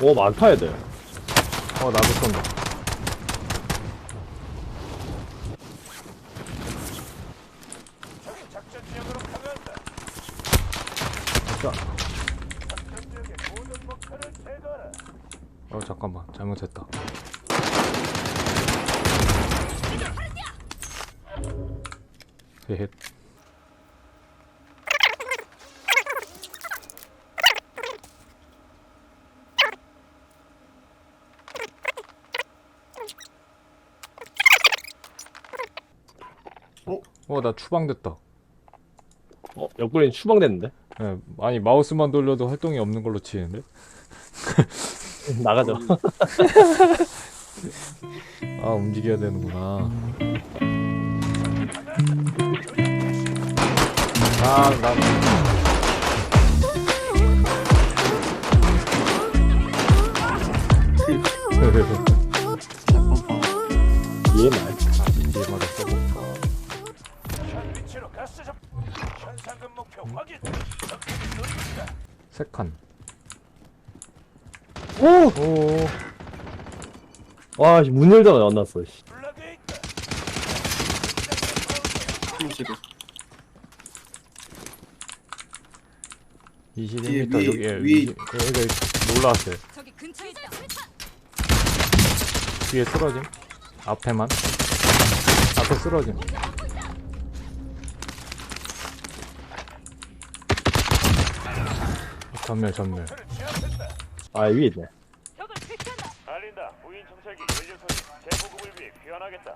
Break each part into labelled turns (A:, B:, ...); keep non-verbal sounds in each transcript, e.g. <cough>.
A: 오 많다 애들.
B: 어 나도 쏜다. 어 잠깐만. 잘못했다. 헤헷 어 나 추방됐다.
A: 어 옆구리는 추방됐는데?
B: 예, 아니 마우스만 돌려도 활동이 없는 걸로 치는데? <laughs>
A: 나가죠. <laughs>
B: 아 움직여야 되는구나. 아나
A: 이해 말
B: 세칸
A: 오!
B: 오
A: 와, 씨, 문 열다가 안 났어, 씨.
C: 블락에 있다.
D: 35.
B: 21m
D: 위,
B: 여기 예,
D: 위.
B: 위, 여기가 올라왔어요
E: 저기 근처에 있다.
B: 뒤에 쓰러짐 앞에만 앞에 쓰러짐 전멸 전멸.
A: 아, 위에 있네.
E: 적을 필수한다.
C: 알린다. 무인 정찰기 연료선이 재보급을 위해 귀환하겠다.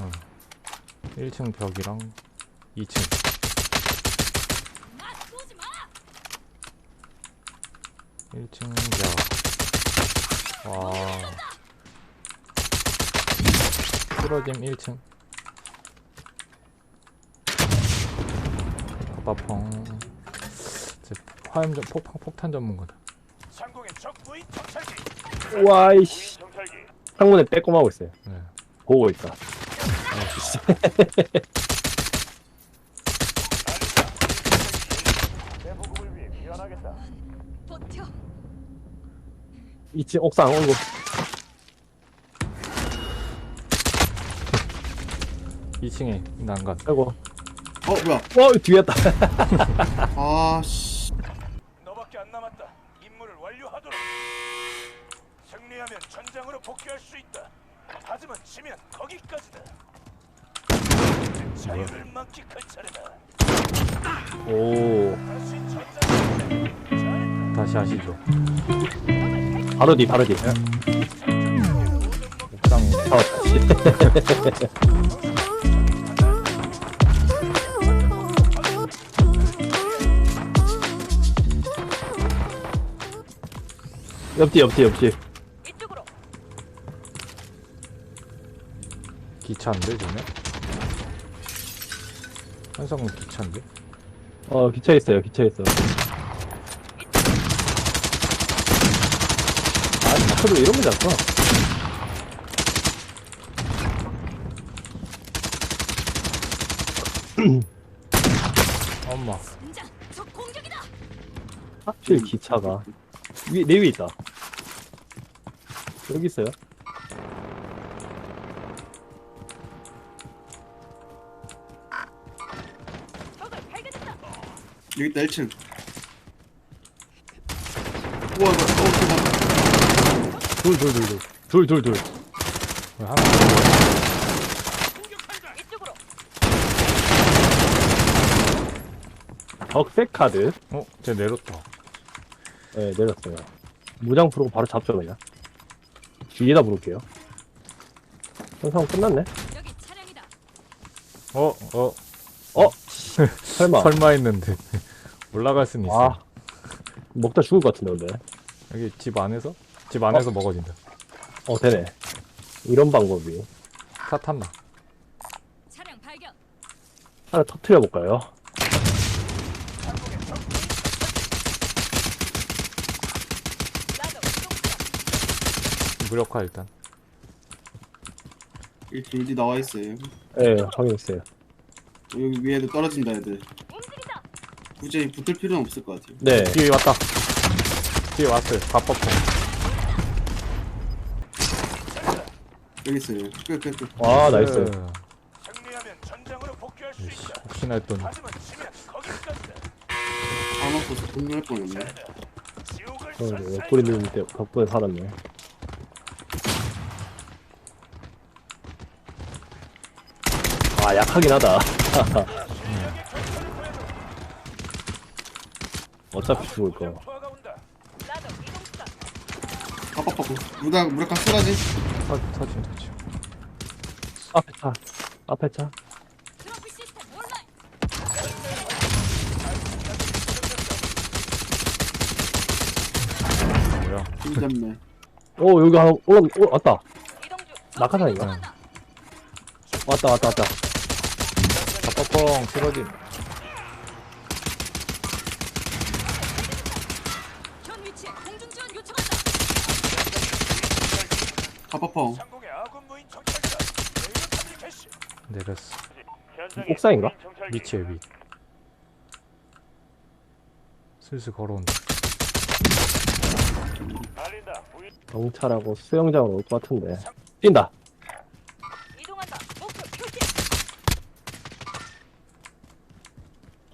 B: 어. 1층 벽이랑 2층
E: 나 쏘지 마.
B: 1층 벽와 쓰러짐 1층 가바펑 제 화염 전 폭탄 폭탄 전문가다.
A: 와 이씨.
C: 무인 정찰기.
A: 창문에 빼꼼하고 있어요.
B: 네.
A: 보고 있다. <laughs>
C: 재보급을 위해 귀환하겠다.
E: 버텨.
A: 2층 옥상 올고.
B: 2층에 난간
A: 아이고.
D: 어, 뭐야.
A: 어, 뒤에 있다. <laughs>
D: 아, 씨.
C: 너밖에 안 남았다. 임무를 완료하도록. 승리하면 전장으로 복귀할 수 있다. 하지만 지면 거기까지다. 자유를 만끽할 차례다.
A: 오.
C: 다시 전장으로 잘했다.
B: 다시 하시죠
A: 바로 뒤, 바로 뒤.
B: 옥상에
A: 잡았다, 씨. 옆뒤, 옆뒤, 옆뒤.
E: 이쪽으로.
B: 기차인데 그러면? 한성은 기차인데?
A: 어, 기차 있어요, 기차 있어. 아, 차크도 이런 거 잡어.
B: 엄마
E: 공격이다.
A: 하필 기차가. 위, 내 위에 있다. 여기 있어요.
E: 적을 발견했다.
D: 여기 있다, 1층. 우와, 대박.
A: 둘, 둘, 둘, 둘. 둘, 둘, 둘.
B: 왜 하나.
A: 적색 카드.
B: 어? 쟤 내렸다
A: 네, 내렸어요. 무장 풀고 바로 잡죠, 그냥. 뒤에다 부를게요. 현상 끝났네?
E: 여기 차량이다.
B: 어? 어?
A: 어? <laughs> 설마.
B: 설마 했는데 <laughs> 올라갈 순 있어
A: 아. 먹다 죽을 것 같은데, 근데.
B: 여기 집 안에서? 집 안에서 먹어진다
A: 어, 되네. 이런 방법이.
E: 차량 발견.
A: 하나 터트려 볼까요?
E: 나도 똥
B: 무력화 일단.
D: 이렇게 어디 나와 있어요.
A: 예, 확인했어요.
D: 여기 위에도 떨어진다 애들. 굳이 붙을 필요는 없을 것 같아요.
A: 네.
B: 뒤에 왔다. 뒤에 왔어요. 밥버펑.
D: 여기 있어요. 끝 끝 끝.
A: 와, 아, 나이스.
C: 승리하면 전장으로 복귀할 수 있다.
B: 혹시나 했더니
C: 하지만 지면 거기까지다.
D: 다 먹고서 분노할 뻔했네.
C: 지옥을
A: 어,
C: 선사해.
A: 옆구리 누님 때 덕분에 살았네. 아, 약하긴 하다. <laughs> 어차피 죽을 거.
C: 투하가 온다.
E: 나도 이동 수단.
D: 빡빡빡. 무다 무력화 쓰라지.
B: 터, 터짐 터짐.
A: 앞에 차. 앞에 차.
B: 뭐야?
D: 힘 잡네.
A: 오, 여기 하나, 올라, 올 왔다. 낙하산인가? 왔다, 왔다, 왔다.
B: 밥버펑 쓰러짐.
C: 개시.
B: 내렸어.
A: 옥상인가?
B: 밑이에요 밑. 슬슬 걸어온다.
A: 경찰하고 수영장으로 올 것 같은데. 뛴다.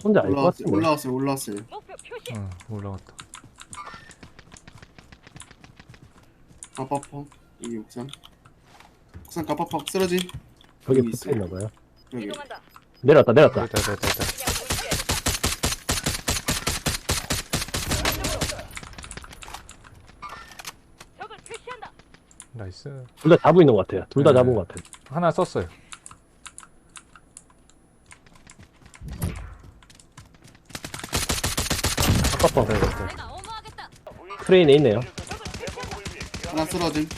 A: 혼자 알것
D: 올라왔어요.
A: 같은데.
D: 올라왔어요. 올라왔어요.
E: 목표 표시.
B: 응 올라갔다.
D: 빡빡펑. 여기 옥상. 옥상 빡빡펑 쓰러지.
A: 거기
D: 여기
A: 붙어 있나 봐요.
D: 여기.
E: 이동한다.
A: 내렸다, 내렸다.
B: 됐다 됐다 됐다.
E: 그냥 볼게. 적을 표시한다.
B: 나이스.
A: 둘 다 잡고 있는 것 같아요. 둘 다
B: 네.
A: 잡은 것 같아요.
B: 하나 썼어요.
A: 아깝다.
E: 내가 어머하겠다.
A: 트레인에 있네요.
E: 적을 표시한다.
D: 하나 쓰러짐.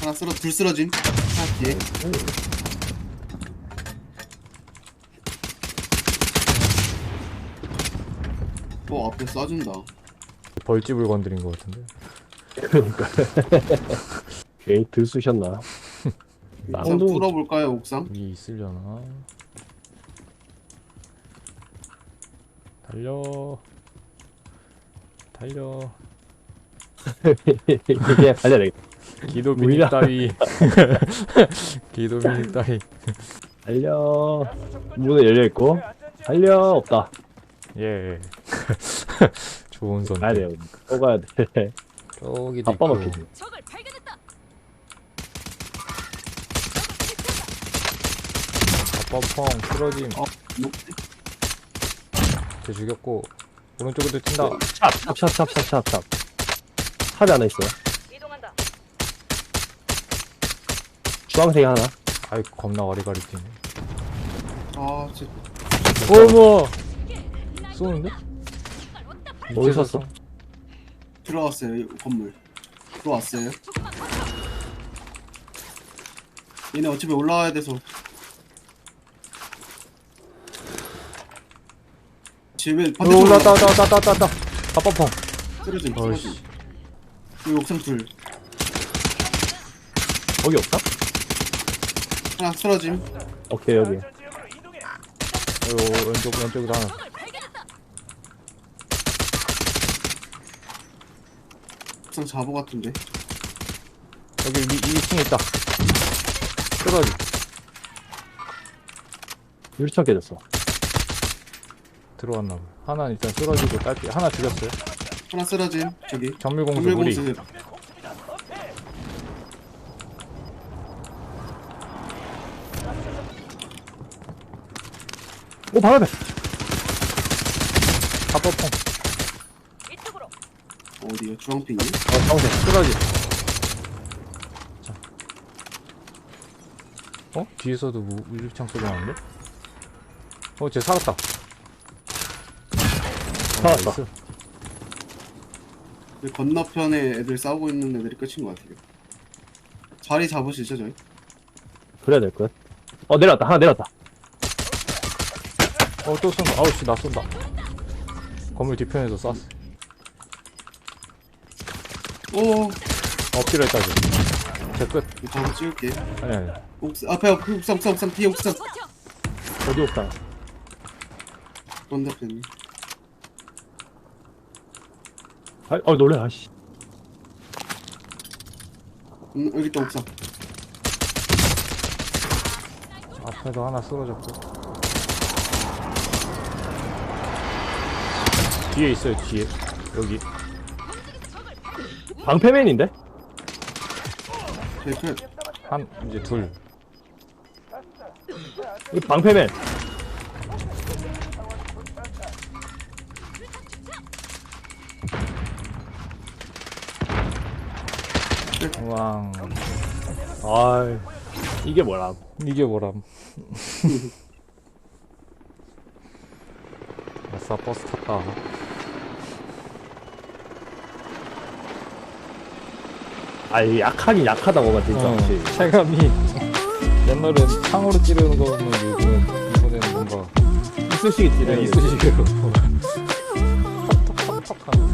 D: 하나 쓰러 둘 쓰러짐. 하나 뒤에. 어 앞에 쏴준다.
B: 벌집을 건드린 것 같은데.
A: 그러니까. <laughs> 괜히 들쑤셨나.
D: 옥상
A: 쌍둥이.
D: 뚫어볼까요 옥상?
B: 위에 있으려나? 달려. 달려. <laughs>
A: 이게 달려야 되겠다.
B: 기도 미니
A: 물려.
B: 따위. <laughs> 기도 미니 따위.
A: 달려. 문은 열려있고. 달려. 없다.
B: 예. <laughs> 좋은 선택.
A: 가야 돼요. 또 가야 돼.
B: 저기도
A: 아빠
B: 있고.
A: 막히지.
E: 적을 발견했다. 적을
B: 아빠 펑 쓰러짐.
D: 어, 뭐,
B: 쟤 죽였고 오른쪽에도 튄다.
A: 찹, 찹, 찹, 찹, 찹, 찹, 찹. 찹이 하나 있어요.
E: 표시. 이동한다.
A: 주황색이 하나.
B: 아이 겁나 와리가리 뛰네.
D: 아 진짜
B: 어머.
E: 날
B: 쏘는데?
E: 어디
A: 섰어?
D: 들어갔어요 이 건물. 들어왔어요. 얘네 어차피 올라와야 돼서. 집에
B: 어,
D: 반대쪽으로
B: 올라왔다 왔다 왔다 왔다 왔다. 아빠 펑.
D: 쓰러짐
B: 어이씨.
D: 쓰러짐. 여기 옥상 둘.
A: 거기 없다?
D: 하나 쓰러짐.
A: 오케이, 여기.
B: 어, 왼쪽 왼쪽으로 하나.
D: 옥상 자보 같은데.
B: 여기 위 2층에 있다. 쓰러지.
A: 유리창 깨졌어.
B: 들어왔나 봐. 하나 는 일단 쓰러지고 딸피 하나 죽였어요.
D: 하나 쓰러짐. 저기.
B: 정밀공수.
D: 정밀공수.
A: 오, 바로 앞에!
B: 펑.
E: 이쪽으로.
D: 어디요? 주황핑이?
A: 어, 주황색.
B: 쓰러지. 자. 어? 뒤에서도 무, 유리창 소리 나는데? 어, 쟤 살았다. 어,
A: 살았다.
D: 여기 건너편에 애들 싸우고 있는 애들이 끝인 것 같아요. 자리 잡으시죠 저희?
A: 그래야 될 것. 어, 내려왔다. 하나 내려왔다.
B: 어, 또 쏜다. 아우씨, 나 쏜다. 건물 뒤편에서 쐈어.
D: 오
B: 엎드려 있다 제끝
D: 한번 찍을게.
B: 아니 아니
D: 옥상 앞에 앞에 옥상 옥상 옥상 뒤에 옥상.
A: 어디 옥상
D: 원답했네.
A: 아, 어 놀래 아씨
D: 음, 여기 또 옥상.
B: 앞에도 하나 쓰러졌고 뒤에 있어요 뒤에. 여기.
A: 방패맨인데?
D: 대표
B: 한 이제 둘.
A: 이 방패맨.
B: 왕.
A: 아 이게 뭐라
B: 이게 뭐람? <laughs> 아싸 버스 탔다
A: 아 약하긴 약하다고가 진짜
B: 어,
A: 확실히.
B: 체감이. 옛날엔 창으로 찌르는 거면 요즘은 이번에는 뭔가
A: 이쑤시개 찌르는
B: 이쑤시개로 톡톡톡톡 하면서